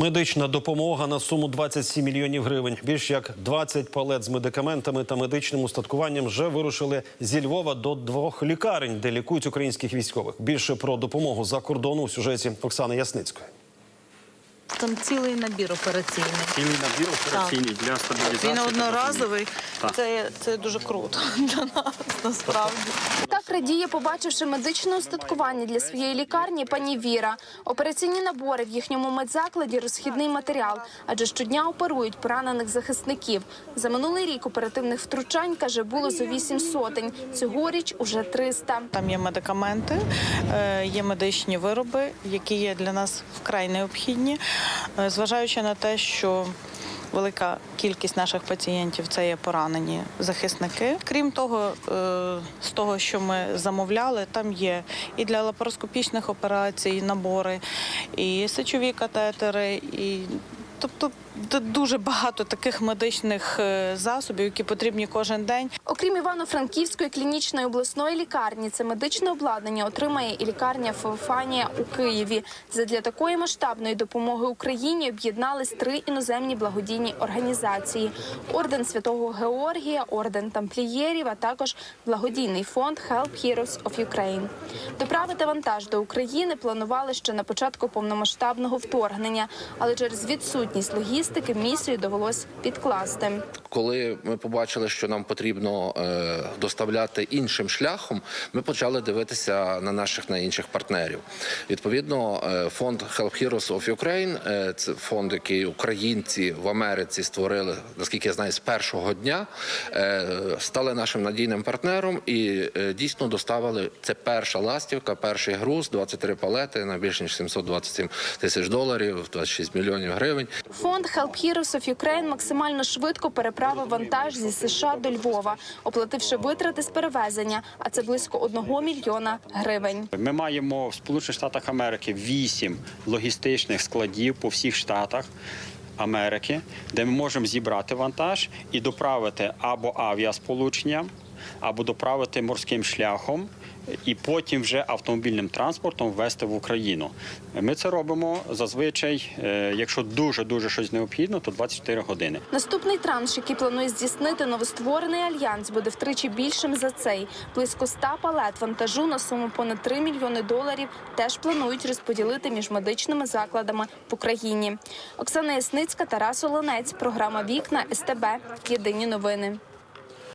Медична допомога на суму 27 мільйонів гривень. Більш як 20 палет з медикаментами та медичним устаткуванням вже вирушили зі Львова до двох лікарень, де лікують українських військових. Більше про допомогу за кордону у сюжеті Оксани Ясницької. Там цілий набір операційний. Цілий набір операційний для стабілізації. Він одноразовий. Так. Це, це дуже круто для нас насправді. Так радіє, побачивши медичне устаткування для своєї лікарні, пані Віра. Операційні набори в їхньому медзакладі розхідний матеріал, адже щодня оперують поранених захисників. За минулий рік оперативних втручань каже було зо вісім сотень. Цьогоріч уже 300. Там є медикаменти, е, є медичні вироби, які є для нас вкрай необхідні, зважаючи на те, що велика кількість наших пацієнтів це є поранені захисники. Крім того, е, з того, що ми замовляли, там є і для лапароскопічних операцій набори, і сечові катетери, і тобто дуже багато таких медичних е, засобів, які потрібні кожен день. Окрім Івано-Франківської клінічної обласної лікарні, це медичне обладнання отримає і лікарня Феофанія у Києві. Задля такої масштабної допомоги Україні об'єднались три іноземні благодійні організації: орден Святого Георгія, орден тамплієрів, а також благодійний фонд Help Heroes of Ukraine. Доправити вантаж до України планували ще на початку повномасштабного вторгнення, але через відсутність логістики місію довелось відкласти. Коли ми побачили, що нам потрібно е, доставляти іншим шляхом, ми почали дивитися на наших на інших партнерів. Відповідно, е, фонд Help Heroes of Ukraine е, – це фонд, який українці в Америці створили, наскільки я знаю, з першого дня, стали нашим надійним партнером і дійсно доставили це перша ластівка, перший груз, 23 палети на більше ніж 727 тисяч доларів, 26 мільйонів гривень. Фонд Help Heroes of Ukraine максимально швидко переправив вантаж зі США до Львова, оплативши витрати з перевезення, а це близько одного мільйона гривень. Ми маємо в Сполучених Штатах Америки вісім логістичних складів по всіх штатах. Америки, де ми можемо зібрати вантаж і доправити або авіасполученням, або доправити морським шляхом, і потім вже автомобільним транспортом ввести в Україну. Ми це робимо зазвичай, е, якщо дуже дуже щось необхідно, то 24 години. Наступний транш, який планує здійснити новостворений альянс, буде втричі більшим за цей. Близько 100 палет вантажу на суму понад 3 мільйони доларів теж планують розподілити між медичними закладами в Україні. Оксана Ясницька, Тарас Олонець. Програма Вікна СТБ. Єдині новини.